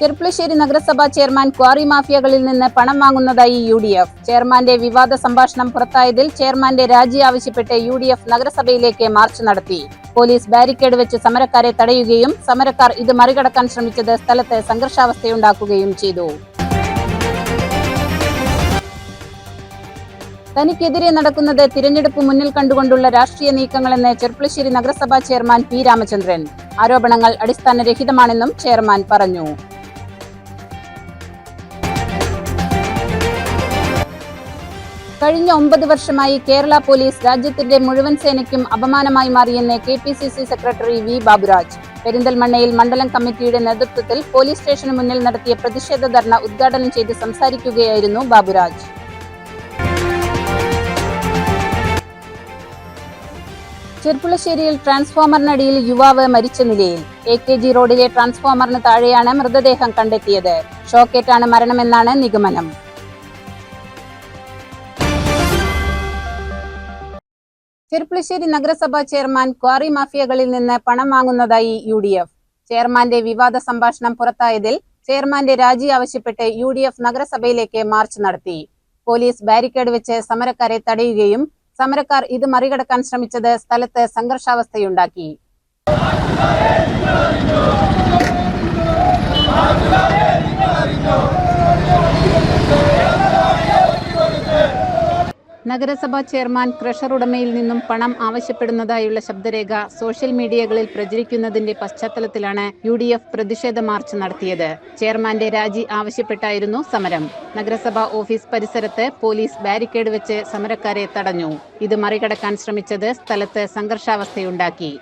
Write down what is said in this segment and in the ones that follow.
ചെർപ്പുളശ്ശേരി നഗരസഭാ chairman quarry മാഫിയകളിൽ നിന്ന് പണം വാങ്ങുന്നതായി യു ഡി എഫ് ചെയർമാന്റെ വിവാദ സംഭാഷണം പുറത്തായതിൽ ചെയർമാന്റെ രാജി ആവശ്യപ്പെട്ട് യു ഡി എഫ് നഗരസഭയിലേക്ക് മാർച്ച് നടത്തി. പോലീസ് ബാരിക്കേഡ് വെച്ച് സമരക്കാരെ തടയുകയും സമരക്കാർ ഇത് മറികടക്കാൻ ശ്രമിച്ചത് സ്ഥലത്ത് സംഘർഷാവസ്ഥയുണ്ടാക്കുകയും ചെയ്തു. തനിക്കെതിരെ നടക്കുന്നത് തിരഞ്ഞെടുപ്പ് മുന്നിൽ കണ്ടുകൊണ്ടുള്ള രാഷ്ട്രീയ നീക്കങ്ങളെന്ന് ചെർപ്പുളശ്ശേരി നഗരസഭാ ചെയർമാൻ പി രാമചന്ദ്രൻ. ആരോപണങ്ങൾ അടിസ്ഥാനരഹിതമാണെന്നും ചെയർമാൻ പറഞ്ഞു. കഴിഞ്ഞ ഒമ്പത് വർഷമായി കേരള പോലീസ് രാജ്യത്തിന്റെ മുഴുവൻ സേനയ്ക്കും അപമാനമായി മാറിയെന്ന് K P C C secretary V Baburaj. പെരിന്തൽമണ്ണയിൽ മണ്ഡലം കമ്മിറ്റിയുടെ നേതൃത്വത്തിൽ പോലീസ് സ്റ്റേഷന് മുന്നിൽ നടത്തിയ പ്രതിഷേധ ധർണ ഉദ്ഘാടനം ചെയ്ത് സംസാരിക്കുകയായിരുന്നു ബാബുരാജ്. ചെർപ്പുളശ്ശേരിയിൽ ട്രാൻസ്ഫോമറിനടിയിൽ യുവാവ് മരിച്ച നിലയിൽ എ കെ ജി റോഡിലെ ട്രാൻസ്ഫോമറിന് താഴെയാണ് മൃതദേഹം കണ്ടെത്തിയത്. ഷോക്കേറ്റാണ് മരണമെന്നാണ് നിഗമനം. ചെർപ്പുളശ്ശേരി നഗരസഭാ ചെയർമാൻ ക്വാറി മാഫിയകളിൽ നിന്ന് പണം വാങ്ങുന്നതായി യു ഡി എഫ് ചെയർമാന്റെ വിവാദ സംഭാഷണം പുറത്തായതിൽ ചെയർമാന്റെ രാജി ആവശ്യപ്പെട്ട് യു ഡി എഫ് നഗരസഭയിലേക്ക് മാർച്ച് നടത്തി പോലീസ് ബാരിക്കേഡ് വെച്ച് സമരക്കാരെ തടയുകയും സമരക്കാർ ഇത് മറികടക്കാൻ ശ്രമിച്ചത് സ്ഥലത്ത് സംഘർഷാവസ്ഥയുണ്ടാക്കി നഗരസഭാ ചെയർമാൻ ക്രഷർ ഉടമയിൽ നിന്നും പണം ആവശ്യപ്പെടുന്നതായുള്ള ശബ്ദരേഖ സോഷ്യൽ മീഡിയകളിൽ പ്രചരിക്കുന്നതിന്റെ പശ്ചാത്തലത്തിലാണ് യു ഡി എഫ് പ്രതിഷേധ മാർച്ച് നടത്തിയത്. ചെയർമാന്റെ രാജി ആവശ്യപ്പെട്ടായിരുന്നു സമരം. നഗരസഭാ ഓഫീസ് പരിസരത്ത് പോലീസ് ബാരിക്കേഡ് വെച്ച് സമരക്കാരെ തടഞ്ഞു. ഇത് മറികടക്കാൻ ശ്രമിച്ചത് സ്ഥലത്ത് സംഘർഷാവസ്ഥയുണ്ടാക്കി.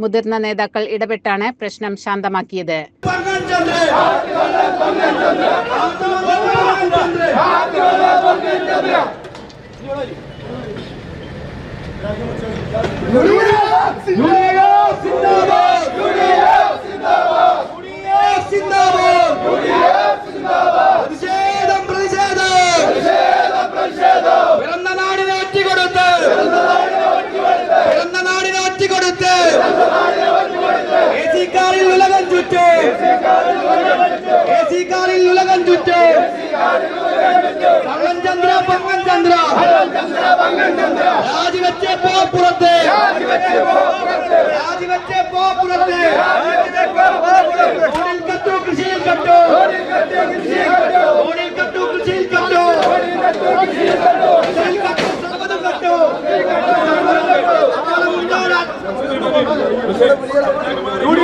മുതിർന്ന നേതാക്കൾ ഇടപെട്ടാണ് പ്രശ്നം ശാന്തമാക്കിയത്. പ്രതിഷേധം കാറിൽ ഉലകം ചുറ്റ്. എ സി കാറിൽ ഉലകം ചുറ്റ്. പങ്കൻ ചന്ദ്ര പങ്കൻ ചന്ദ്ര രാജിവെച്ചേ പോ പുറത്ത്. രാജിവെച്ചേ പോ പുറത്ത്. ഓടിൽ കത്തു കൃഷിയിൽ കട്ടു. ഓടിൽ കത്തു കൃഷിയിൽ കട്ടു കൃഷിയിൽ കട്ടു. സർവതും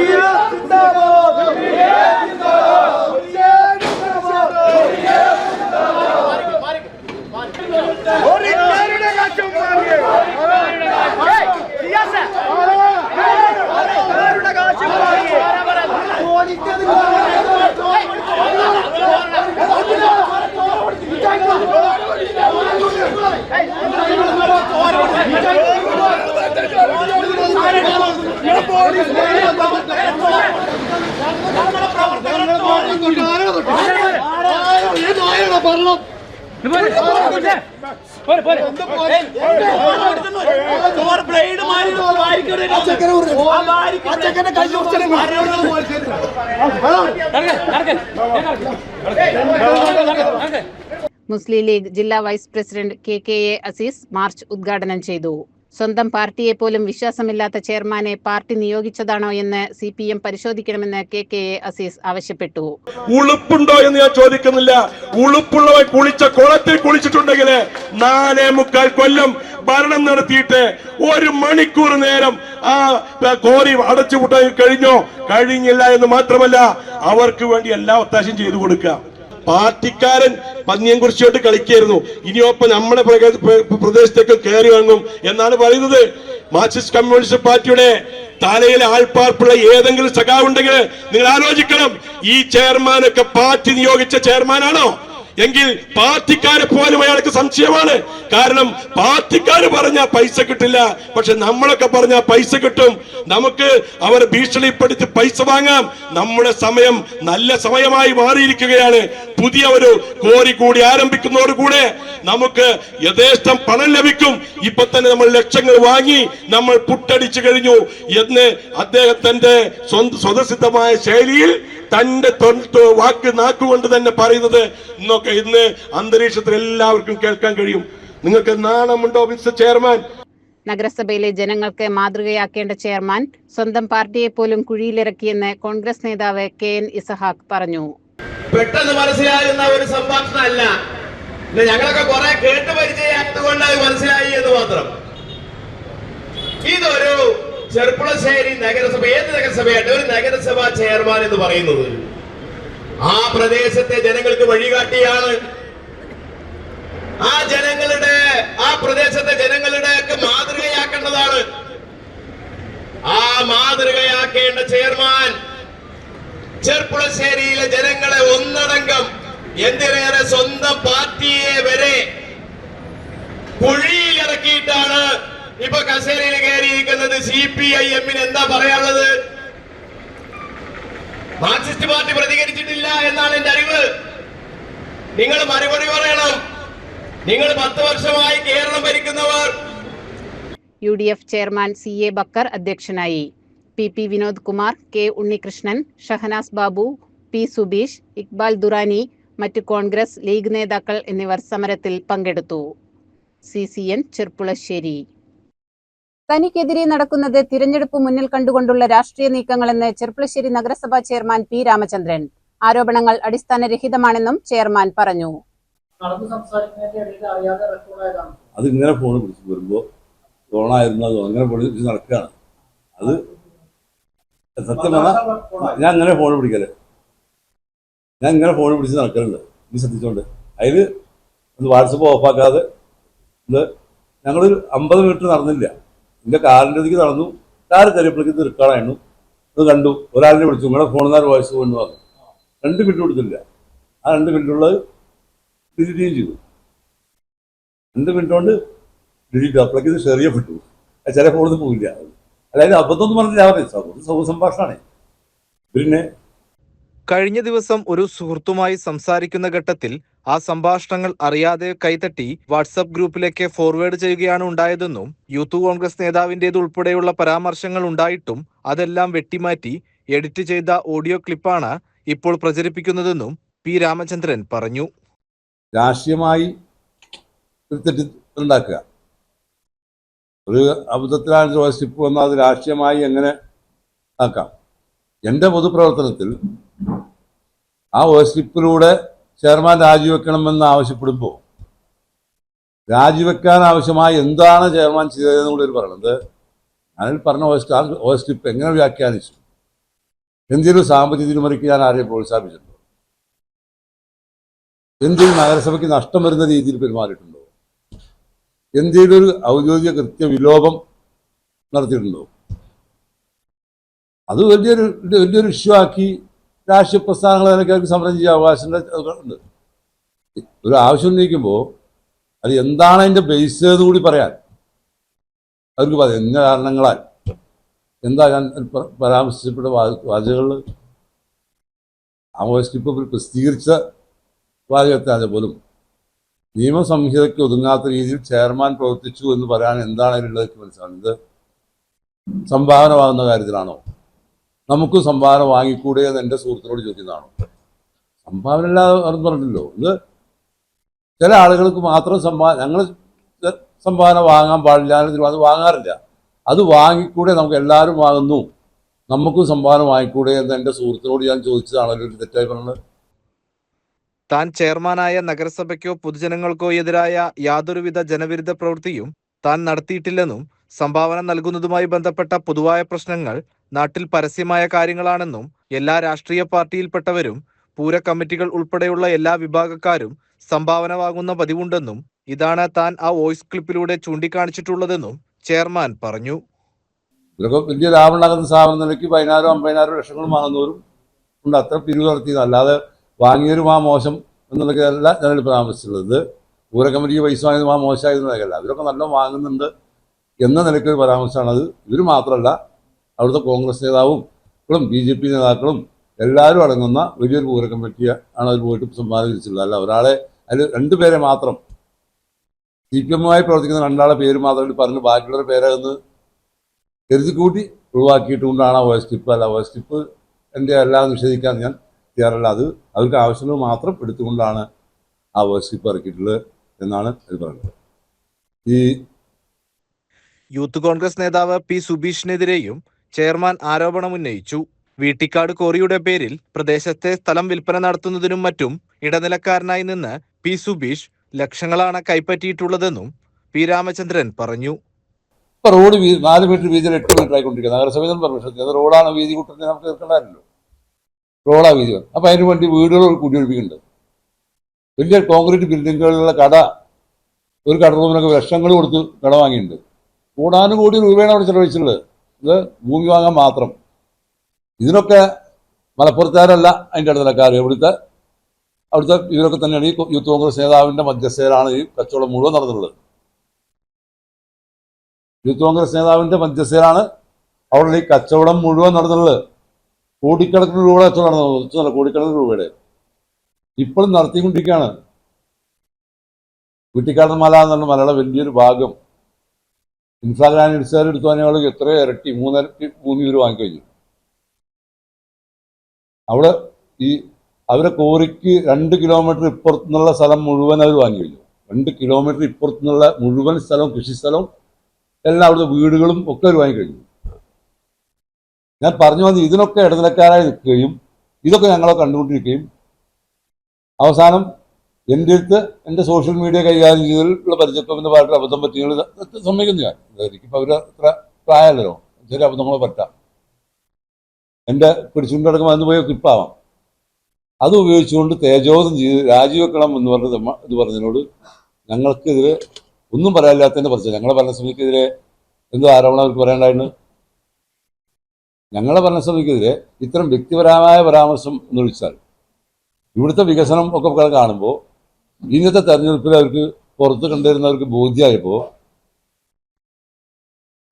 അക്കാലം മുസ്ലിം ലീഗ് ജില്ലാ vice president K K A Aziz march ഉദ്ഘാടനം ചെയ്തു. സ്വന്തം പാർട്ടിയെ പോലും വിശ്വാസമില്ലാത്ത ചെയർമാനെ പാർട്ടി നിയോഗിച്ചതാണോ എന്ന് സി പി എം പരിശോധിക്കണമെന്ന് കെ കെ എ അസീസ് ആവശ്യപ്പെട്ടു. ഉളുപ്പുണ്ടോ എന്ന് ഞാൻ ചോദിക്കുന്നില്ല. ഉളുപ്പുള്ളവൻ കുളിച്ച കുളത്തിൽ കുളിച്ചിട്ടുണ്ടെങ്കിൽ നാലേ മുക്കാൽ കൊല്ലം ഭരണം നടത്തിയിട്ട് ഒരു മണിക്കൂർ നേരം ആ കോരി അടച്ചുപൂട്ടാൻ കഴിഞ്ഞോ? കഴിഞ്ഞില്ല എന്ന് മാത്രമല്ല അവർക്ക് വേണ്ടി എല്ലാ ഒത്താശയും ചെയ്തു കൊടുക്കുക. പാർട്ടിക്കാരൻ പന്നിയം കുറിച്ചോട്ട് കളിക്കായിരുന്നു. ഇനിയൊപ്പം നമ്മുടെ പ്രദേശത്തേക്ക് കയറി വാങ്ങും എന്നാണ് പറയുന്നത്. മാർക്സിസ്റ്റ് കമ്മ്യൂണിസ്റ്റ് പാർട്ടിയുടെ തലയിൽ ആൾപ്പാർപ്പുള്ള ഏതെങ്കിലും സഖാവുണ്ടെങ്കിൽ നിങ്ങൾ ആലോചിക്കണം. ഈ ചെയർമാനൊക്കെ പാർട്ടി നിയോഗിച്ച ചെയർമാനാണോ? എങ്കിൽ പാർട്ടിക്കാരെ പോലും അയാൾക്ക് സംശയമാണ്. കാരണം പാർട്ടിക്കാര് പറഞ്ഞ പൈസ കിട്ടില്ല. പക്ഷെ നമ്മളൊക്കെ പറഞ്ഞ പൈസ കിട്ടും. നമുക്ക് അവർ ഭീഷണിപ്പെടുത്തി പൈസ വാങ്ങാം. നമ്മുടെ സമയം നല്ല സമയമായി മാറിയിരിക്കുകയാണ്. പുതിയ ഒരു കോരി കൂടി ആരംഭിക്കുന്നതോടുകൂടെ നമുക്ക് യഥേഷ്ടം പണം ലഭിക്കും. ഇപ്പൊ തന്നെ നമ്മൾ ലക്ഷങ്ങൾ വാങ്ങി നമ്മൾ പുട്ടടിച്ചു കഴിഞ്ഞു. എന്ന് അദ്ദേഹത്തിന്റെ സ്വതസിദ്ധമായ ശൈലിയിൽ തന്റെ വാക്ക് നാക്കുകൊണ്ട് തന്നെ പറയുന്നത് ഇന്നൊക്കെ ഇന്ന് അന്തരീക്ഷത്തിൽ എല്ലാവർക്കും കേൾക്കാൻ കഴിയും. നിങ്ങൾക്ക് നാണമുണ്ടോ മിസ്റ്റർ ചെയർമാൻ? നഗരസഭയിലെ ജനങ്ങൾക്ക് മാതൃകയാക്കേണ്ട ചെയർമാൻ സ്വന്തം പാർട്ടിയെ പോലും കുഴിയിലിറക്കിയെന്ന് കോൺഗ്രസ് നേതാവ് കെ എൻ ഇസഹാക്ക് പറഞ്ഞു. പെട്ടെന്ന് മനസ്സിലാകുന്ന ഒരു സംഭാഷണം അല്ല. ഞങ്ങളൊക്കെ കുറെ കേട്ട് പരിചയമായതുകൊണ്ട് അത് മനസ്സിലായി എന്ന് മാത്രം. ഇതൊരു ചെർപ്പുളശ്ശേരി നഗരസഭ ഏത് നഗരസഭയായിട്ട്? ഒരു നഗരസഭാ ചെയർമാൻ എന്ന് പറയുന്നത്. ആ പ്രദേശത്തെ ജനങ്ങൾക്ക് വഴികാട്ടിയാണ്. ആ ജനങ്ങളുടെ ആ പ്രദേശത്തെ ജനങ്ങളുടെ ഒക്കെ മാതൃകയാക്കേണ്ടതാണ്. ആ മാതൃകയാക്കേണ്ട ചെയർമാൻ ചെർപ്പുളശ്ശേരിയിലെ ജനങ്ങളെ ഒന്നടങ്കം എന്തിനേറെ സ്വന്തം പാർട്ടിയെ വരെ കുഴിയിലിറക്കിയിട്ടാണ് ഇപ്പൊ കസേരയിൽ കയറിയിരിക്കുന്നത് സി പി ഐ എമ്മിന് എന്താ പറയാനുള്ളത്? മാർക്സിസ്റ്റ് പാർട്ടി പ്രതികരിച്ചിട്ടില്ല എന്നാണ് എന്റെ അറിവ്. നിങ്ങൾ മറുപടി പറയണം. നിങ്ങൾ പത്ത് വർഷമായി Keralam ഭരിക്കുന്നവർ. U D F chairman C A Bakkar അധ്യക്ഷനായി. P P Vinod Kumar K Unnikrishnan Shahanas Babu P Subeesh Iqbal Durrani മറ്റ് കോൺഗ്രസ് ലീഗ് നേതാക്കൾ എന്നിവർ സമരത്തിൽ പങ്കെടുത്തു. C C N Cherpulassery. തനിക്കെതിരെ നടക്കുന്നത് തിരഞ്ഞെടുപ്പ് മുന്നിൽ കണ്ടുകൊണ്ടുള്ള രാഷ്ട്രീയ നീക്കങ്ങളെന്ന് ചെർപ്പുളശ്ശേരി നഗരസഭാ ചെയർമാൻ പി രാമചന്ദ്രൻ. ആരോപണങ്ങൾ അടിസ്ഥാനരഹിതമാണെന്നും ചെയർമാൻ പറഞ്ഞു. അത് ഇങ്ങനെ ഫോൺ പിടിച്ച് വരുമ്പോൾ ഫോണായിരുന്നു അത് അങ്ങനെ ഫോൺ പിടിച്ച് നടക്കുകയാണ്. അത് സത്യം പറഞ്ഞാൽ ഞാൻ ഇങ്ങനെ ഫോൺ പിടിക്കൽ. ഞാൻ ഇങ്ങനെ ഫോൺ പിടിച്ച് നടക്കലുണ്ട്. നീ ശ്രദ്ധിച്ചോണ്ട്. അതിൽ ഒന്ന് വാട്സപ്പ് ഓഫാക്കാതെ ഞങ്ങളൊരു അമ്പത് മീറ്റർ നടന്നില്ല. എന്റെ കാറിന്റെ അടുത്തേക്ക് നടന്നു. കാറ് കയറിയപ്പോഴേക്ക് ഇത് റിക്കാർഡായിരുന്നു അത് കണ്ടു. ഒരാളിനെ വിളിച്ചു. നിങ്ങളുടെ ഫോണിൽ നിന്ന് വോയിസ് കൊണ്ട് വന്നു രണ്ട് മിനിറ്റ് കൊടുത്തില്ല ആ രണ്ട് മിനിറ്റുള്ളത് ഡിലീറ്റ് ചെയ്തു. രണ്ട് മിനിറ്റ് കൊണ്ട് ഡിജിറ്റ് അപ്പോഴേക്ക് ഇത് ഷെയർ ചെയ്യപ്പെട്ടു. ചില ഫോണിൽ പോകില്ല അതായത് അബദ്ധം അബദ്ധമൊന്നും പറഞ്ഞില്ല അവർ സംഭാഷണമാണ്. പിന്നെ കഴിഞ്ഞ ദിവസം ഒരു സുഹൃത്തുമായി സംസാരിക്കുന്ന ഘട്ടത്തിൽ ആ സംഭാഷണങ്ങൾ അറിയാതെ കൈതട്ടി വാട്സപ്പ് ഗ്രൂപ്പിലേക്ക് ഫോർവേഡ് ചെയ്യുകയാണ് ഉണ്ടായതെന്നും യൂത്ത് കോൺഗ്രസ് നേതാവിന്റേത് ഉൾപ്പെടെയുള്ള പരാമർശങ്ങൾ ഉണ്ടായിട്ടും അതെല്ലാം വെട്ടിമാറ്റി എഡിറ്റ് ചെയ്ത ഓഡിയോ ക്ലിപ്പാണ് ഇപ്പോൾ പ്രചരിപ്പിക്കുന്നതെന്നും പി രാമചന്ദ്രൻ പറഞ്ഞു. രാഷ്ട്രീയമായി ഒരു തെറ്റുണ്ടാക്കുക ഒരു അബദ്ധത്തിലാണ് ഒരു സ്ലിപ്പ് വന്നാൽ അത് രാഷ്ട്രീയമായി എങ്ങനെ ആക്കാം? എന്റെ പൊതുപ്രവർത്തനത്തിൽ ആ വേർഷിപ്പിലൂടെ ചെയർമാൻ രാജിവെക്കണമെന്ന് ആവശ്യപ്പെടുമ്പോൾ രാജിവെക്കാൻ ആവശ്യമായ എന്താണ് ചെയർമാൻ ചെയ്തതെന്ന് കൂടി പറയുന്നത് ഞാനിൽ പറഞ്ഞ ഓ ഓ സ്ലിപ്പ് എങ്ങനെ വ്യാഖ്യാനിച്ചു? എന്തെങ്കിലും സാമ്പത്തിക തിരിമറിക്ക് ഞാൻ ആരെയും പ്രോത്സാഹിപ്പിച്ചിട്ടുണ്ടോ? എന്തെങ്കിലും നഗരസഭയ്ക്ക് നഷ്ടം വരുന്ന രീതിയിൽ പെരുമാറിയിട്ടുണ്ടോ? എന്തെങ്കിലും ഒരു ഔദ്യോഗിക കൃത്യ വിലോപം നടത്തിയിട്ടുണ്ടോ? അത് വലിയൊരു വലിയൊരു ഇഷ്യൂ ആക്കി രാഷ്ട്രീയ പ്രസ്ഥാനങ്ങൾ അതിനൊക്കെ അവർക്ക് സമരം അവകാശം ഉണ്ട്. ഒരു ആവശ്യം ഉന്നയിക്കുമ്പോൾ അത് എന്താണ് അതിന്റെ ബേസ് എന്ന് കൂടി പറയാൻ. അവർക്ക് പറയാം ഇന്ന കാരണങ്ങളാൽ. എന്താ ഞാൻ പരാമർശിച്ചപ്പെട്ട വാചകങ്ങളിൽ ആ ഇപ്പോൾ പ്രസിദ്ധീകരിച്ച വാചകത്താണ് പോലും നിയമസംഹിതയ്ക്ക് ഒതുങ്ങാത്ത രീതിയിൽ ചെയർമാൻ പ്രവർത്തിച്ചു എന്ന് പറയാൻ എന്താണ് അതിനുള്ളതെന്ന് മനസ്സിലാവുന്നത്? സംഭാവനമാകുന്ന കാര്യത്തിലാണോ? നമുക്കും സംഭാവന വാങ്ങിക്കൂടെ എന്ന് എന്റെ സുഹൃത്തിനോട് ചോദിക്കുന്നതാണ്. സംഭാവന അല്ലാതെ പറഞ്ഞല്ലോ ഇത് ചില ആളുകൾക്ക് മാത്രം സംഭാവന ഞങ്ങൾ സംഭാവന വാങ്ങാൻ പാടില്ല അത് വാങ്ങാറില്ല. അത് വാങ്ങിക്കൂടെ നമുക്ക് എല്ലാവരും വാങ്ങുന്നു. നമുക്കും സംഭാവന വാങ്ങിക്കൂടെ എന്ന് എന്റെ സുഹൃത്തിനോട് ഞാൻ ചോദിച്ചതാണല്ലോ ഒരു തെറ്റായി പറഞ്ഞത്. താൻ ചെയർമാനായ നഗരസഭയ്ക്കോ പൊതുജനങ്ങൾക്കോ എതിരായ യാതൊരുവിധ ജനവിരുദ്ധ പ്രവൃത്തിയും താൻ നടത്തിയിട്ടില്ലെന്നും സംഭാവന നൽകുന്നതുമായി ബന്ധപ്പെട്ട പൊതുവായ പ്രശ്നങ്ങൾ നാട്ടിൽ പരസ്യമായ കാര്യങ്ങളാണെന്നും എല്ലാ രാഷ്ട്രീയ പാർട്ടിയിൽപ്പെട്ടവരും പൂര കമ്മിറ്റികൾ ഉൾപ്പെടെയുള്ള എല്ലാ വിഭാഗക്കാരും സംഭാവന വാങ്ങുന്ന പതിവുണ്ടെന്നും ഇതാണ് താൻ ആ വോയിസ് ക്ലിപ്പിലൂടെ ചൂണ്ടിക്കാണിച്ചിട്ടുള്ളതെന്നും ചെയർമാൻ പറഞ്ഞു. ഇവരൊക്കെ വലിയ ലാഭം ഉണ്ടാക്കുന്ന സ്ഥാപനം നിലയ്ക്ക് പതിനായിരം അമ്പതിനായിരം ലക്ഷങ്ങൾ വാങ്ങുന്നവരും ഉണ്ട്. അത്ര പിരിവ് നടത്തിയത്. അല്ലാതെ വാങ്ങിയവരും ആ മോശം എന്നുള്ളതല്ല ഞാനിൽ പരാമർശിച്ചുള്ളത് ഇത് പൂര കമ്മിറ്റിക്ക് പൈസ വാങ്ങിയത് ആ മോശമായതെന്നുള്ളതല്ല അവരൊക്കെ നല്ല വാങ്ങുന്നുണ്ട് എന്ന നിലയ്ക്ക് ഒരു പരാമർശമാണത്. ഇവർ മാത്രമല്ല അവിടുത്തെ കോൺഗ്രസ് നേതാവും ബി ജെ പി നേതാക്കളും എല്ലാവരും അടങ്ങുന്ന വലിയൊരു പൂര കമ്മിറ്റി ആണ് അതിൽ പോയിട്ട് സമ്മാനിച്ചിട്ടുള്ളത്. അല്ല ഒരാളെ അതിൽ രണ്ടുപേരെ മാത്രം. സി പി എമ്മുമായി പ്രവർത്തിക്കുന്ന രണ്ടാളെ പേര് മാത്രം പറഞ്ഞ് ബാക്കിയുള്ളവരുടെ കരുതി കരുതിക്കൂട്ടി ഒഴിവാക്കിയിട്ടുകൊണ്ടാണ് ആ വോയിസ് ടിപ്പ് അല്ല വോയിസ് ടിപ്പ് എന്റെ എല്ലാം നിഷേധിക്കാൻ ഞാൻ തയ്യാറല്ല അത് അവർക്ക് ആവശ്യങ്ങൾ മാത്രം എടുത്തുകൊണ്ടാണ് ആ വോയിസ് ടിപ്പ് ഇറക്കിയിട്ടുള്ളത് എന്നാണ് ഇത് പറയുന്നത്. ഈ യൂത്ത് കോൺഗ്രസ് നേതാവ് പി സുബീഷിനെതിരെയും ചെയർമാൻ ആരോപണമുന്നയിച്ചു വീട്ടിക്കാട് കോറിയുടെ പേരിൽ പ്രദേശത്തെ സ്ഥലം വിൽപ്പന നടത്തുന്നതിനും മറ്റും ഇടനിലക്കാരനായി നിന്ന് പി സുബീഷ് ലക്ഷങ്ങളാണ് കൈപ്പറ്റിയിട്ടുള്ളതെന്നും പി രാമചന്ദ്രൻ പറഞ്ഞു. റോഡ് നാല് മീറ്റർ വീതിയിൽ എട്ട് മീറ്റർ ആയിക്കൊണ്ടിരിക്കുന്നത് നഗരസഭയിൽ പെർമിഷൻ അത് റോഡാണ് വീതി കൂട്ടുന്നത് നമുക്ക് തീർക്കണ്ടായിരുന്നല്ലോ റോഡാ വീതി. അപ്പൊ അതിന് വേണ്ടി വീടുകൾ കുടിയൊഴിപ്പിക്കുന്നുണ്ട് വലിയ കോൺക്രീറ്റ് ബിൽഡിങ്ങുകളിലുള്ള കട ഒരു കട റൂമിനൊക്കെ ലക്ഷങ്ങൾ കൊടുത്ത് കട വാങ്ങിയിട്ടുണ്ട്. കൂടാനും കോടി രൂപയാണ് അവിടെ ചെലവഴിച്ചിട്ടുള്ളത്. ഇത് ഭൂമി വാങ്ങാൻ മാത്രം. ഇതിനൊക്കെ മലപ്പുറത്തുകാരല്ല അതിന്റെ ഇടനിലക്കാർ ഇവിടുത്തെ അവിടുത്തെ ഇവരൊക്കെ തന്നെയാണ് ഈ യൂത്ത് കോൺഗ്രസ് നേതാവിന്റെ മധ്യസ്ഥയിലാണ് ഈ കച്ചവടം മുഴുവൻ നടന്നിട്ടുള്ളത്. യൂത്ത് കോൺഗ്രസ് നേതാവിന്റെ മധ്യസ്ഥയിലാണ് അവിടെ ഈ കച്ചവടം മുഴുവൻ നടന്നുള്ളത് കോടിക്കണക്കിന് രൂപ കച്ചവടം നടന്നത് കോടിക്കണക്കിന് രൂപയുടെ. ഇപ്പോഴും നടത്തിക്കൊണ്ടിരിക്കുകയാണ്. കുട്ടിക്കാടൻ മല എന്നുള്ള മലയുടെ വലിയൊരു ഭാഗം. ഇൻഫ്രാഗ്രാൻ ഇൻസ്റ്റാഗ്രാം എടുത്തു പറഞ്ഞാൽ എത്രയോ ഇരട്ടി മൂന്നിരട്ടി ഭൂമി ഇവർ വാങ്ങിക്കഴിഞ്ഞു. അവിടെ ഈ അവരെ കോറിക്ക് രണ്ട് കിലോമീറ്റർ ഇപ്പുറത്തുനിന്നുള്ള സ്ഥലം മുഴുവൻ അവർ വാങ്ങി കഴിഞ്ഞു രണ്ട് കിലോമീറ്റർ ഇപ്പുറത്തുനിന്നുള്ള മുഴുവൻ സ്ഥലവും കൃഷി സ്ഥലവും എല്ലാം അവിടുത്തെ വീടുകളും ഒക്കെ അവർ വാങ്ങിക്കഴിഞ്ഞു. ഞാൻ പറഞ്ഞു വന്ന് ഇതിനൊക്കെ ഇടനിലക്കാരായി നിൽക്കുകയും ഇതൊക്കെ ഞങ്ങളെ കണ്ടുകൊണ്ടിരിക്കുകയും അവസാനം എന്റെ അടുത്ത് എന്റെ സോഷ്യൽ മീഡിയ കൈകാര്യം ചെയ്തതിലുള്ള പരിചയത്വമെന്ന് പറഞ്ഞിട്ട് അബദ്ധം പറ്റിയത് സമ്മതിക്കുന്നു ഞാൻ. എനിക്കിപ്പോൾ അവർ അത്ര പ്രായമല്ലോ ചെറിയ അബദ്ധങ്ങളോ പറ്റാം. എന്റെ പിടിച്ചുകൊണ്ട് കിടക്കുമ്പോൾ അന്ന് പോയ ക്ലിപ്പാവാം. അത് ഉപയോഗിച്ചുകൊണ്ട് തേജോധം ചെയ്ത് രാജിവെക്കണം എന്ന് പറഞ്ഞത് ഇത് പറഞ്ഞതിനോട് ഞങ്ങൾക്കെതിരെ ഒന്നും പറയാനില്ലാത്തതിന്റെ പ്രശ്നം. ഞങ്ങളെ ഭരണസമിതിക്കെതിരെ എന്തോ ആരോപണം അവർക്ക് പറയാനുണ്ടായിരുന്നു. ഞങ്ങളെ ഭരണസമിതിക്കെതിരെ ഇത്തരം വ്യക്തിപരമായ പരാമർശം എന്ന് വിളിച്ചാൽ ഇവിടുത്തെ വികസനം ഒക്കെ കാണുമ്പോൾ ഇന്നത്തെ തെരഞ്ഞെടുപ്പിൽ അവർക്ക് പുറത്ത് കണ്ടിരുന്നവർക്ക് ബോധ്യമായപ്പോൾ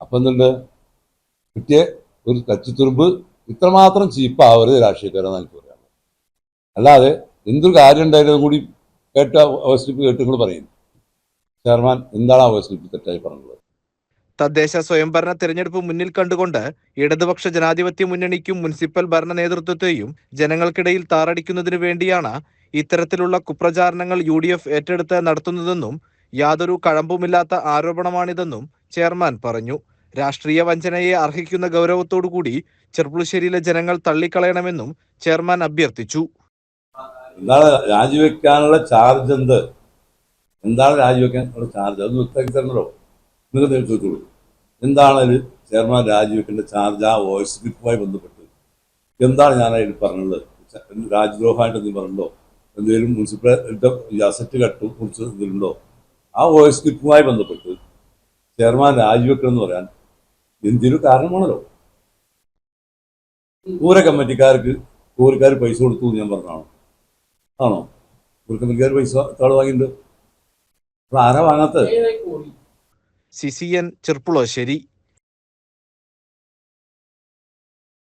അപ്പം എന്തുണ്ട്? കിട്ടിയ ഒരു കച്ചിത്തുറുമ്പ് ഇത്രമാത്രം ചീപ്പാവരുത് രാഷ്ട്രീയക്കാരെന്ന് എനിക്ക് പറയാം അല്ലാതെ എന്തൊരു കാര്യം ഉണ്ടായാലും കൂടി കേട്ട അവസരിപ്പ് കേട്ട് നിങ്ങൾ പറയുന്നു ചെയർമാൻ എന്താണ് അവസരിപ്പ് തെറ്റായി പറഞ്ഞത്. തദ്ദേശ സ്വയംഭരണ തെരഞ്ഞെടുപ്പ് മുന്നിൽ കണ്ടുകൊണ്ട് ഇടതുപക്ഷ ജനാധിപത്യ മുന്നണിക്കും മുനിസിപ്പൽ ഭരണ നേതൃത്വത്തെയും ജനങ്ങൾക്കിടയിൽ താറടിക്കുന്നതിനു വേണ്ടിയാണ് ഇത്തരത്തിലുള്ള കുപ്രചാരണങ്ങൾ യു ഡി എഫ് ഏറ്റെടുത്ത് നടത്തുന്നതെന്നും യാതൊരു കഴമ്പുമില്ലാത്ത ആരോപണമാണിതെന്നും ചെയർമാൻ പറഞ്ഞു. രാഷ്ട്രീയ വഞ്ചനയെ അർഹിക്കുന്ന ഗൗരവത്തോടുകൂടി ചെർപ്പുളശ്ശേരിയിലെ ജനങ്ങൾ തള്ളിക്കളയണമെന്നും ചെയർമാൻ അഭ്യർത്ഥിച്ചു. എന്താണ് രാജിവെക്കാനുള്ള ചാർജ് എന്ത്? എന്താണ് രാജിവെക്കാനുള്ള ചാർജ്? അത് വ്യക്തമാക്കി തരണല്ലോ നിങ്ങൾ നേതൃത്വത്തോളൂ എന്താണ് ചെയർമാൻ രാജിവെക്കേണ്ട ചാർജ് ആ വോയിസ് ക്ലിപ്പുമായി ബന്ധപ്പെട്ട്? എന്താണ് ഞാൻ അതിൽ പറഞ്ഞത്? രാജ്ദ്രോഹമായിട്ട് നീ പറഞ്ഞോ എന്തെങ്കിലും മുനിസിപ്പൽ അസറ്റ് കട്ടും കുറിച്ച് ഇതിലുണ്ടോ? ആ വോയിസ് ക്ലിപ്പുമായി ബന്ധപ്പെട്ട് ചെയർമാൻ രാജിവെക്കണമെന്ന് പറയാൻ എന്തിനു കാരണമാണല്ലോ? പൂര കമ്മിറ്റിക്കാർക്ക് പൂരക്കാർ പൈസ കൊടുത്തു ഞാൻ പറഞ്ഞാണോ ആണോ? പൂര കമ്മിറ്റിക്കാർ പൈസ താൾ വാങ്ങിയിട്ടുണ്ട്? ആരാ വാങ്ങാത്തത്? കോടി സി ചെർപ്പുളശ്ശേരി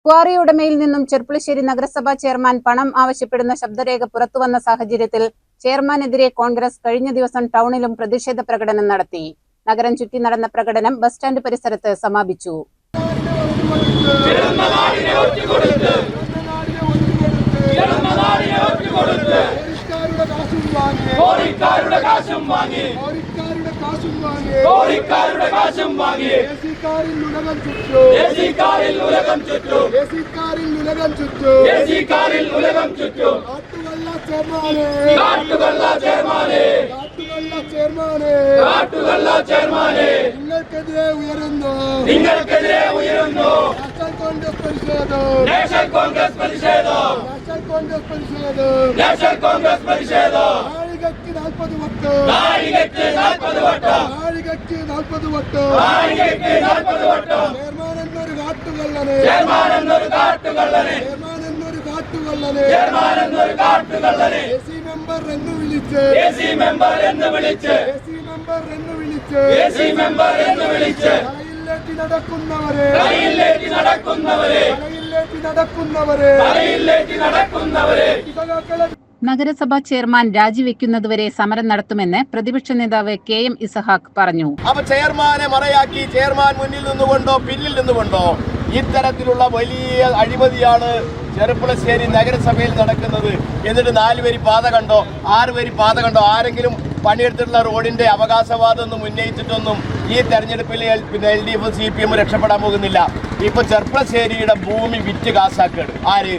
ക്വാറി ഉടമയിൽ നിന്നും ചെർപ്പുളശ്ശേരി നഗരസഭാ ചെയർമാൻ പണം ആവശ്യപ്പെടുന്ന ശബ്ദരേഖ പുറത്തുവന്ന സാഹചര്യത്തിൽ ചെയർമാനെതിരെ കോൺഗ്രസ് കഴിഞ്ഞ ദിവസം ടൗണിലും പ്രതിഷേധ പ്രകടനം നടത്തി. നഗരം ചുറ്റി നടന്ന പ്രകടനം ബസ് സ്റ്റാൻഡ് പരിസരത്ത് സമാപിച്ചു. ഓരിക്കാരുടെ കാശും വാങ്ങി. കാശും വാങ്ങി കോറിക്കാരുടെ കാശും കാശും വാങ്ങി കോടിക്കാരുടെ കാശും വാങ്ങി എസി കാറിൽ ഉലകം ചുറ്റു. എസി കാറിൽ ഉലകം ചുറ്റു. എസി കാറിൽ ഉലകം ചുറ്റു. എസി കാറിൽ ഉലകം ചുറ്റു. കാട്ടുകള്ള ചെയർമാനെ. കാട്ടുകള്ള ചെയർമാനെ. കാട്ടുകള്ള ചെയർമാനെ. കാട്ടുകള്ള ചെയർമാനെ. നിങ്ങൾക്കെതിരെ ഉയരുന്നു. നിങ്ങൾക്കെതിരെ ഉയരുന്നു. നാഷണൽ കോൺഗ്രസ് പ്രതിഷേധം നാഷണൽ കോൺഗ്രസ് പ്രതിഷേധം നാഷണൽ കോൺഗ്രസ് പ്രതിഷേധം നാഷണൽ കോൺഗ്രസ് പ്രതിഷേധം വട്ട് നാൽപ്പത് വട്ട്. നാഴികയ്ക്ക് നാൽപ്പത് വട്ട്. നാഴികയ്ക്ക് നാൽപ്പത് വട്ട്. ചെയർമാൻ എന്നൊരു കാട്ടുകള്ളനെ. ചെയർമാൻ എന്നൊരു കാട്ടുകള്ളനെ. ചെയർമാൻ എന്നൊരു കാട്ടുകള്ളനെ. ചെയർമാൻ എന്നൊരു കാട്ടുകള്ളനെ എസി മെമ്പർ എന്ന് വിളിച്ച്. എസി മെമ്പർ എന്ന് വിളിച്ച്. എസി മെമ്പർ എന്ന് വിളിച്ച്. എസി മെമ്പർ എന്ന് വിളിച്ച്. കലയിലേക്ക് നടക്കുന്നവരെ. കലയിലേക്ക് നടക്കുന്നവരെ. കലയിലേക്ക് നടക്കുന്നവരെ. നഗരസഭാ ചെയർമാൻ രാജിവെക്കുന്നതുവരെ സമരം നടത്തുമെന്ന് പ്രതിപക്ഷ നേതാവ് കെ എം ഇസഹാക്ക് പറഞ്ഞു. അപ്പൊ ചെയർമാനെ മറയാക്കി ചെയർമാൻ മുന്നിൽ നിന്നുകൊണ്ടോ പിന്നിൽ നിന്നുകൊണ്ടോ ഇത്തരത്തിലുള്ള വലിയ അഴിമതിയാണ് ചെറുപ്പുളശ്ശേരി നഗരസഭയിൽ നടക്കുന്നത്. എന്നിട്ട് നാല് വരി പാത കണ്ടോ? ആറ് വരി പാത കണ്ടോ? ആരെങ്കിലും പണിയെടുത്തിട്ടുള്ള റോഡിന്റെ അവകാശവാദം ഒന്നും ഉന്നയിച്ചിട്ടൊന്നും ഈ തെരഞ്ഞെടുപ്പിൽ പിന്നെ L D F C P M രക്ഷപ്പെടാൻ പോകുന്നില്ല. ഇപ്പൊ ചെറുപ്പളശ്ശേരിയുടെ ഭൂമി വിറ്റ് കാശാക്കാണ്. ആര്?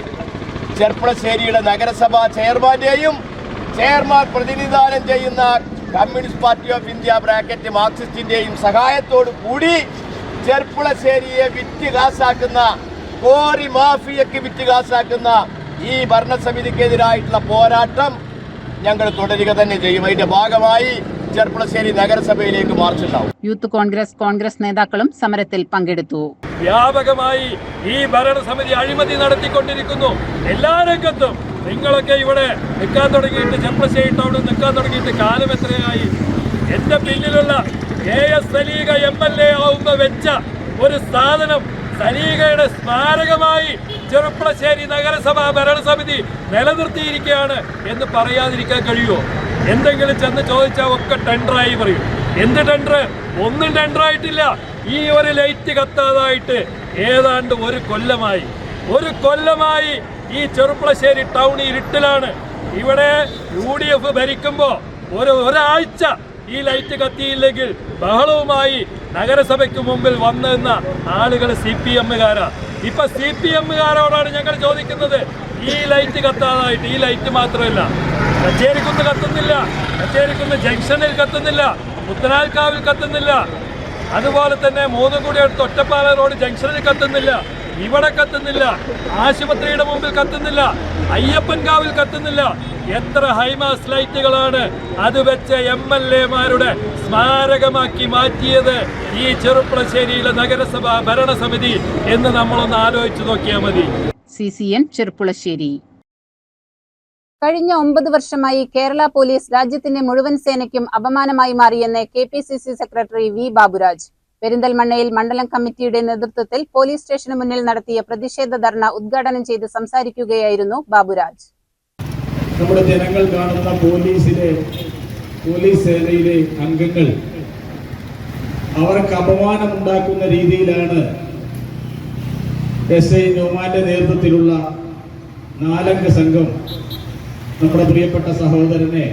ചെർപ്പളശ്ശേരിയുടെ നഗരസഭാ ചെയർമാന്റെയും ചെയർമാൻ പ്രതിനിധാനം ചെയ്യുന്ന Communist Party of India bracket മാർക്സിസ്റ്റിന്റെയും സഹായത്തോടു കൂടി ചെർപ്പളശ്ശേരിയെ വിറ്റ് കാസാക്കുന്ന കോറി മാഫിയക്ക് വിറ്റ് കാസാക്കുന്ന ഈ ഭരണസമിതിക്കെതിരായിട്ടുള്ള പോരാട്ടം ഞങ്ങൾ തുടരുക തന്നെ ചെയ്യും. അതിന്റെ ഭാഗമായി ചെർപ്പളശ്ശേരി നഗരസഭയിലേക്ക് മാർച്ച് ഉണ്ടാവും യൂത്ത് കോൺഗ്രസ് കോൺഗ്രസ് നേതാക്കളും സമരത്തിൽ പങ്കെടുത്തു. വ്യാപകമായി ഈ ഭരണസമിതി അഴിമതി നടത്തിക്കൊണ്ടിരിക്കുന്നു. എല്ലാ രംഗത്തും നിങ്ങളൊക്കെ ഇവിടെ നിൽക്കാൻ തുടങ്ങിയിട്ട് ചെമ്പ്രശ്ശേരി ടൗണിൽ നിൽക്കാൻ തുടങ്ങിയിട്ട് കാലം എത്രയായി? എന്റെ പിന്നിലുള്ള K S Saleekha M L A ആവുമ്പോ വെച്ച ഒരു സാധനം സലീഗയുടെ സ്മാരകമായി ചെറുപ്പളശ്ശേരി നഗരസഭാ ഭരണസമിതി നിലനിർത്തിയിരിക്കുകയാണ് എന്ന് പറയാതിരിക്കാൻ കഴിയുമോ? എന്തെങ്കിലും ചെന്ന് ചോദിച്ചാൽ ഒക്കെ ടെൻഡറായി പറയും. എന്ത് ടെൻഡർ ഒന്നും ടെൻഡറായിട്ടില്ല ഈ ഒരു ലൈറ്റ് കത്താതായിട്ട് ഏതാണ്ട് ഒരു കൊല്ലമായി. ഒരു കൊല്ലമായി ഈ ചെറുപ്പളശ്ശേരി ടൗൺ ഇരുട്ടിലാണ്. ഇവിടെ യു ഡി എഫ് ഭരിക്കുമ്പോൾ ഒരു ഒരാഴ്ച ഈ ലൈറ്റ് കത്തിയില്ലെങ്കിൽ ബഹളവുമായി നഗരസഭയ്ക്ക് മുമ്പിൽ വന്നിരുന്ന ആളുകൾ സി പി എമ്മുകാരാ. ഇപ്പൊ സി പി എമ്മുകാരോടാണ് ഞങ്ങൾ ചോദിക്കുന്നത് ഈ ലൈറ്റ് കത്താതായിട്ട് ഈ ലൈറ്റ് മാത്രമല്ല. കച്ചേരിക്കുന്ന് കത്തുന്നില്ല കച്ചേരിക്കുന്ന് ജംഗ്ഷനിൽ കത്തുന്നില്ല മുത്തനാൽക്കാവിൽ കത്തുന്നില്ല. അതുപോലെ തന്നെ മൂന്നും കൂടി അടുത്ത് ഒറ്റപ്പാല റോഡ് ജംഗ്ഷനിൽ കത്തുന്നില്ല. ഇവിടെ കത്തുന്നില്ല. ആശുപത്രിയുടെ മുമ്പിൽ കത്തുന്നില്ല. അയ്യപ്പൻകാവിൽ കത്തുന്നില്ല. എത്ര ഹൈമാസ് ലൈറ്റുകളാണ് അത് വെച്ച എം എൽ എമാരുടെ സ്മാരകമാക്കി മാറ്റിയത് ഈ ചെറുപ്പളശ്ശേരിയിലെ നഗരസഭാ ഭരണസമിതി എന്ന് നമ്മളൊന്ന് ആലോചിച്ചു നോക്കിയാൽ മതി. C C N Cherpulassery. കഴിഞ്ഞ ഒമ്പത് വർഷമായി കേരള പോലീസ് രാജ്യത്തിന്റെ മുഴുവൻ സേനയ്ക്കും അപമാനമായി മാറിയെന്ന് K P C C secretary V Baburaj. പെരിന്തൽമണ്ണയിൽ മണ്ഡലം കമ്മിറ്റിയുടെ നേതൃത്വത്തിൽ പോലീസ് സ്റ്റേഷന് മുന്നിൽ നടത്തിയ പ്രതിഷേധ ധർണ ഉദ്ഘാടനം ചെയ്ത് സംസാരിക്കുകയായിരുന്നു ബാബുരാജ്. നമ്മുടെ ജനങ്ങൾ കാണുന്ന പോലീസിലെ പോലീസ് സേനയിലെ അംഗങ്ങൾ അവർക്ക് അപമാനമുണ്ടാക്കുന്ന രീതിയിലാണ് എസ് ഐ നോമാന്റെ നേതൃത്വത്തിലുള്ള നാലംഗ സംഘം നമ്മുടെ പ്രിയപ്പെട്ട സഹോദരനെ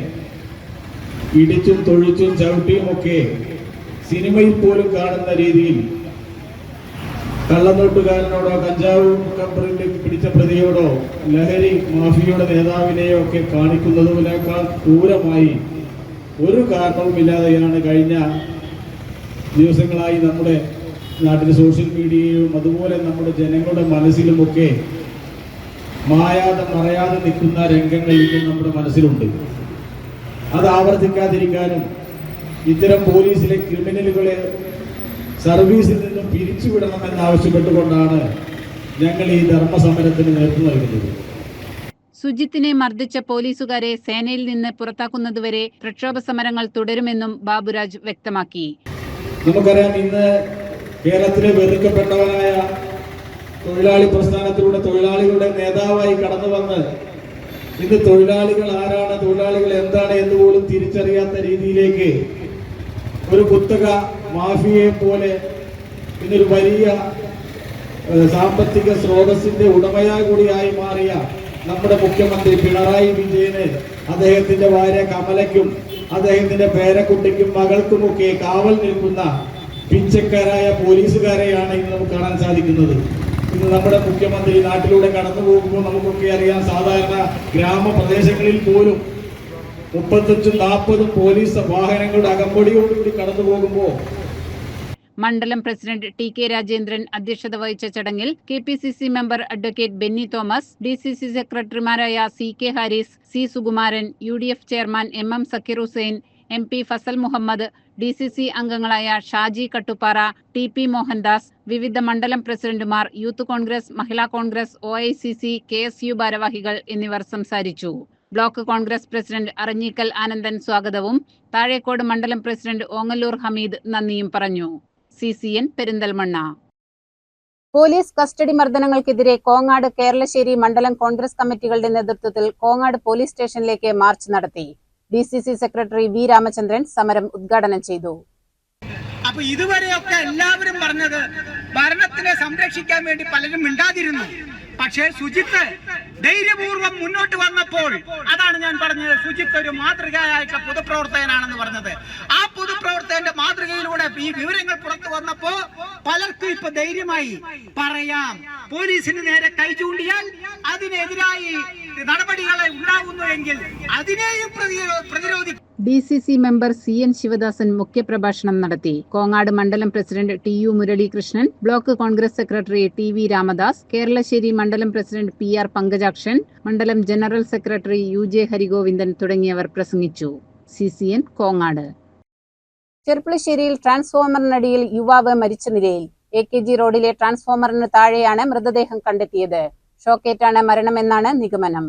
ഇടിച്ചും തൊഴിച്ചും ചവിട്ടിയുമൊക്കെ സിനിമയിൽ പോലും കാണുന്ന രീതിയിൽ കള്ളനോട്ടുകാരനോടോ കഞ്ചാവ് കമ്പറിന്റെ പിടിച്ച പ്രതിയോടോ ലഹരി മാഫിയയുടെ നേതാവിനെയോ ഒക്കെ കാണിക്കുന്നതിനേക്കാൾ ക്രൂരമായി ഒരു കാരണവുമില്ലാതെയാണ് കഴിഞ്ഞ ദിവസങ്ങളായി നമ്മുടെ നാട്ടിലെ സോഷ്യൽ മീഡിയയിലും അതുപോലെ നമ്മുടെ ജനങ്ങളുടെ മനസ്സിലുമൊക്കെ മായാതെ മറയാതെ നിൽക്കുന്ന രംഗങ്ങൾ ഇന്നും നമ്മുടെ മനസ്സിലുണ്ട്. അത് ആവർത്തിക്കാതിരിക്കാനും ഇത്തരം പോലീസിലെ ക്രിമിനലുകളെ സർവീസിൽ നിന്നും പിരിച്ചുവിടണമെന്നാവശ്യപ്പെട്ടുകൊണ്ടാണ് ഞങ്ങൾ ഈ ധർമ്മസമരത്തിന് നേതൃത്വം നൽകുന്നത്. സുജിത്തിനെ മർദ്ദിച്ച പോലീസുകാരെ സേനയിൽ നിന്ന് പുറത്താക്കുന്നതുവരെ പ്രക്ഷോഭ സമരങ്ങൾ തുടരുമെന്നും ബാബുരാജ് വ്യക്തമാക്കി. നമുക്കറിയാം ഇന്ന് കേരളത്തിലെ വെറുക്കപ്പെട്ടവനായ തൊഴിലാളി പ്രസ്ഥാനത്തിലൂടെ തൊഴിലാളികളുടെ നേതാവായി കടന്നു വന്ന് ഇന്ന് തൊഴിലാളികൾ ആരാണ് തൊഴിലാളികൾ എന്താണ് എന്ന് പോലും തിരിച്ചറിയാത്ത രീതിയിലേക്ക് ഒരു കുത്തക മാഫിയയെ പോലെ ഇന്നൊരു വലിയ സാമ്പത്തിക സ്രോതസ്സിന്റെ ഉടമയായി കൂടിയായി മാറിയ നമ്മുടെ മുഖ്യമന്ത്രി പിണറായി വിജയന് അദ്ദേഹത്തിന്റെ ഭാര്യ കമലയ്ക്കും അദ്ദേഹത്തിന്റെ പേരക്കുട്ടിക്കും മകൾക്കുമൊക്കെ കാവൽ നിൽക്കുന്ന പിച്ചക്കാരായ പോലീസുകാരെയാണ് ഇന്ന് നമുക്ക് കാണാൻ സാധിക്കുന്നത്. ഇന്ന് നമ്മുടെ മുഖ്യമന്ത്രി നാട്ടിലൂടെ കടന്നു പോകുമ്പോൾ നമുക്കൊക്കെ അറിയാം സാധാരണ ഗ്രാമപ്രദേശങ്ങളിൽ പോലും മുപ്പത്തഞ്ചും നാൽപ്പതും പോലീസ് വാഹനങ്ങളുടെ അകമ്പടിയോടുകൂടി കടന്നു പോകുമ്പോൾ മണ്ഡലം പ്രസിഡന്റ് ടി കെ രാജേന്ദ്രൻ അധ്യക്ഷത വഹിച്ച ചടങ്ങിൽ K P C C member advocate Benny Thomas D C C സെക്രട്ടറിമാരായ C K Haris C Sukumaran U D F chairman M M Zakir Hussain M P Fazal Muhammad D C C അംഗങ്ങളായ Shaji Kattuppara T P Mohandas വിവിധ മണ്ഡലം പ്രസിഡന്റുമാർ youth Congress Mahila Congress O I C C K S U ഭാരവാഹികൾ എന്നിവർ സംസാരിച്ചു. Block Congress president Arinjikkal Anandan സ്വാഗതവും. താഴേക്കോട് മണ്ഡലം president Ongallur Hameed നന്ദിയും പറഞ്ഞു. C C N Perinthalmanna. Police custody മർദ്ദനങ്ങൾക്കെതിരെ Kongad Keralassery മണ്ഡലം കോൺഗ്രസ് കമ്മിറ്റികളുടെ നേതൃത്വത്തിൽ കോങ്ങാട് പോലീസ് സ്റ്റേഷനിലേക്ക് മാർച്ച് നടത്തി. D C C secretary V Ramachandran സമരം ഉദ്ഘാടനം ചെയ്തു. അപ്പൊ ഇതുവരെയൊക്കെ എല്ലാവരും പറഞ്ഞത് ഭരണത്തിനെ സംരക്ഷിക്കാൻ വേണ്ടി പലരും മിണ്ടാതിരുന്നു. പക്ഷേ സുജിത്ത് ധൈര്യപൂർവം മുന്നോട്ട് വന്നപ്പോൾ അതാണ് ഞാൻ പറഞ്ഞത്. സുജിത്ത് ഒരു മാതൃകയായിട്ടുള്ള പൊതുപ്രവർത്തകനാണെന്ന് പറഞ്ഞത്. ആ പൊതുപ്രവർത്തകന്റെ മാതൃകയിലൂടെ ഈ വിവരങ്ങൾ പുറത്തു വന്നപ്പോ പലർക്കും ഇപ്പൊ ധൈര്യമായി പറയാം. പോലീസിന് നേരെ കൈ ചൂണ്ടിയാൽ അതിനെതിരായി നടപടികളെ ഉണ്ടാകുന്നുവെങ്കിൽ അതിനെയും പ്രതിരോ- പ്രതിരോധിക്കും D C C member C N Sivadasan മുഖ്യപ്രഭാഷണം നടത്തി. കോങ്ങാട് മണ്ഡലം president T U Muraleekrishnan block Congress secretary T V Ramadas Keralassery മണ്ഡലം പ്രസിഡന്റ് പി ആർ പങ്കജാക്ഷൻ മണ്ഡലം general secretary U J Harigovindan തുടങ്ങിയവർ പ്രസംഗിച്ചു. C C N Kongad. ചെർപ്പുളശ്ശേരിയിൽ ട്രാൻസ്ഫോമറിനടിയിൽ യുവാവ് മരിച്ച നിലയിൽ എ കെ ജി റോഡിലെ ട്രാൻസ്ഫോമറിന് താഴെയാണ് മൃതദേഹം കണ്ടെത്തിയത്. ഷോക്കേറ്റാണ് മരണമെന്നാണ് നിഗമനം.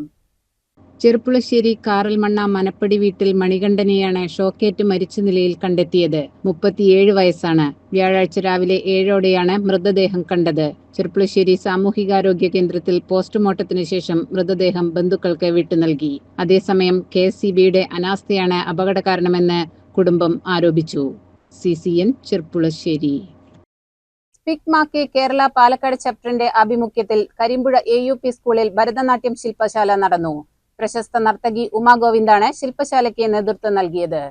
ചെറുപ്പുളശ്ശേരി കാറൽമണ്ണ മനപ്പടി വീട്ടിൽ മണികണ്ഠനെയാണ് ഷോക്കേറ്റ് മരിച്ച നിലയിൽ കണ്ടെത്തിയത്. മുപ്പത്തിയേഴ് വയസ്സാണ്. വ്യാഴാഴ്ച രാവിലെ ഏഴോടെയാണ് മൃതദേഹം കണ്ടത്. ചെറുപ്പുളശ്ശേരി സാമൂഹികാരോഗ്യ കേന്ദ്രത്തിൽ പോസ്റ്റ്മോർട്ടത്തിന് ശേഷം മൃതദേഹം ബന്ധുക്കൾക്ക് വിട്ടു നൽകി. അതേസമയം കെ എസ് അനാസ്ഥയാണ് അപകടകാരണമെന്ന് കുടുംബം ആരോപിച്ചു. C C N Cherpulassery. പിക്മാക്കി Kerala Palakkad ചാപ്റ്ററിന്റെ ആഭിമുഖ്യത്തിൽ കരിമ്പുഴ എ യു പി സ്കൂളിൽ ഭരതനാട്യം ശില്പശാല നടന്നു. പ്രശസ്ത നർത്തകി ഉമാ ഗോവിന്ദാണ് ശില്പശാലയ്ക്ക് നേതൃത്വം നൽകിയത്.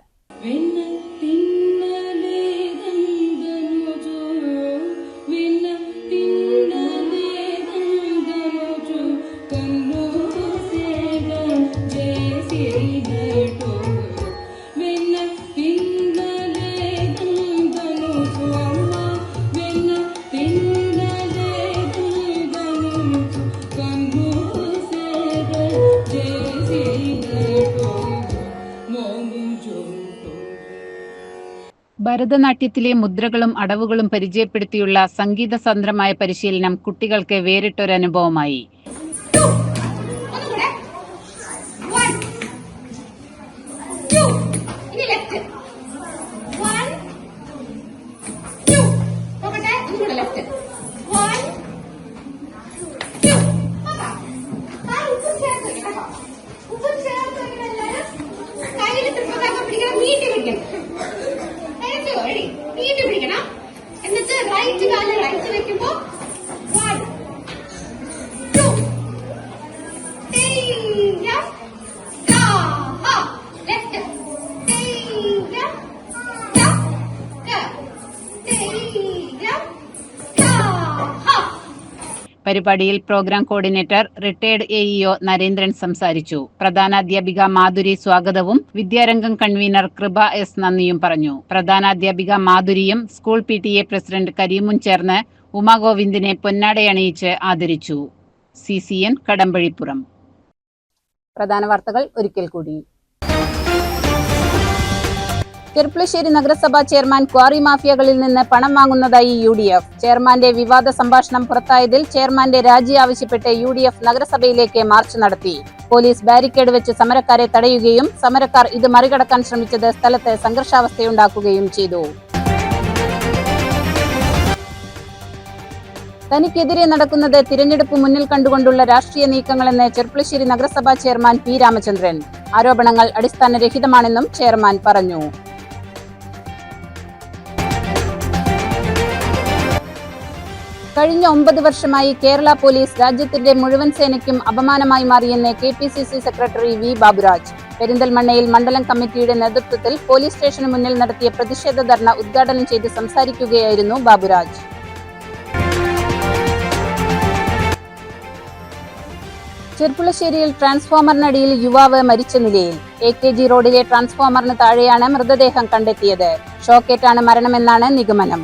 ഭരതനാട്യത്തിലെ മുദ്രകളും അടവുകളും പരിചയപ്പെടുത്തിയുള്ള സംഗീത സന്ദ്രമായ പരിശീലനം കുട്ടികൾക്ക് വേറിട്ടൊരനുഭവമായി. പരിപാടിയിൽ program coordinator retired AEO EO Narendran സംസാരിച്ചു. പ്രധാനാധ്യാപിക മാധുരി സ്വാഗതവും വിദ്യാരംഗം കൺവീനർ കൃപ എസ് നന്ദിയും പറഞ്ഞു. പ്രധാനാധ്യാപിക മാധുരിയും school P T A president കരീമും ചേർന്ന് ഉമാഗോവിന്ദിനെ പൊന്നാടയണിയിച്ച് ആദരിച്ചു. C C N Kadambazhipuram. പ്രധാന വാർത്തകൾ ഒരിക്കൽ കൂടി. ചെർപ്പുളശ്ശേരി നഗരസഭാ ചെയർമാൻ ക്വാറി മാഫിയകളിൽ നിന്ന് പണം വാങ്ങുന്നതായി യു ഡി എഫ് ചെയർമാന്റെ വിവാദ സംഭാഷണം പുറത്തായതിൽ ചെയർമാന്റെ രാജി ആവശ്യപ്പെട്ട് യു ഡി എഫ് നഗരസഭയിലേക്ക് മാർച്ച് നടത്തി. പോലീസ് ബാരിക്കേഡ് വെച്ച് സമരക്കാരെ തടയുകയും സമരക്കാർ ഇത് മറികടക്കാൻ ശ്രമിച്ചത് സ്ഥലത്ത് സംഘർഷാവസ്ഥയുണ്ടാക്കുകയും ചെയ്തു. തനിക്കെതിരെ നടക്കുന്നത് തിരഞ്ഞെടുപ്പ് മുന്നിൽ കണ്ടുകൊണ്ടുള്ള രാഷ്ട്രീയ നീക്കങ്ങളെന്ന് ചെർപ്പുളശ്ശേരി നഗരസഭാ ചെയർമാൻ പി രാമചന്ദ്രൻ. ആരോപണങ്ങൾ അടിസ്ഥാനരഹിതമാണെന്നും ചെയർമാൻ പറഞ്ഞു. കഴിഞ്ഞ ഒമ്പത് വർഷമായി കേരള പോലീസ് രാജ്യത്തിന്റെ മുഴുവൻ സേനയ്ക്കും അപമാനമായി മാറിയെന്ന് K P C C secretary V Baburaj. പെരിന്തൽമണ്ണയിൽ മണ്ഡലം കമ്മിറ്റിയുടെ നേതൃത്വത്തിൽ പോലീസ് സ്റ്റേഷന് മുന്നിൽ നടത്തിയ പ്രതിഷേധ ധർണ ഉദ്ഘാടനം ചെയ്ത് സംസാരിക്കുകയായിരുന്നു ബാബുരാജ്. ചെർപ്പുളശ്ശേരിയിൽ ട്രാൻസ്ഫോമറിനടിയിൽ യുവാവ് മരിച്ച നിലയിൽ എ കെ ജി റോഡിലെ ട്രാൻസ്ഫോമറിന് താഴെയാണ് മൃതദേഹം കണ്ടെത്തിയത്. ഷോക്കേറ്റാണ് മരണമെന്നാണ് നിഗമനം.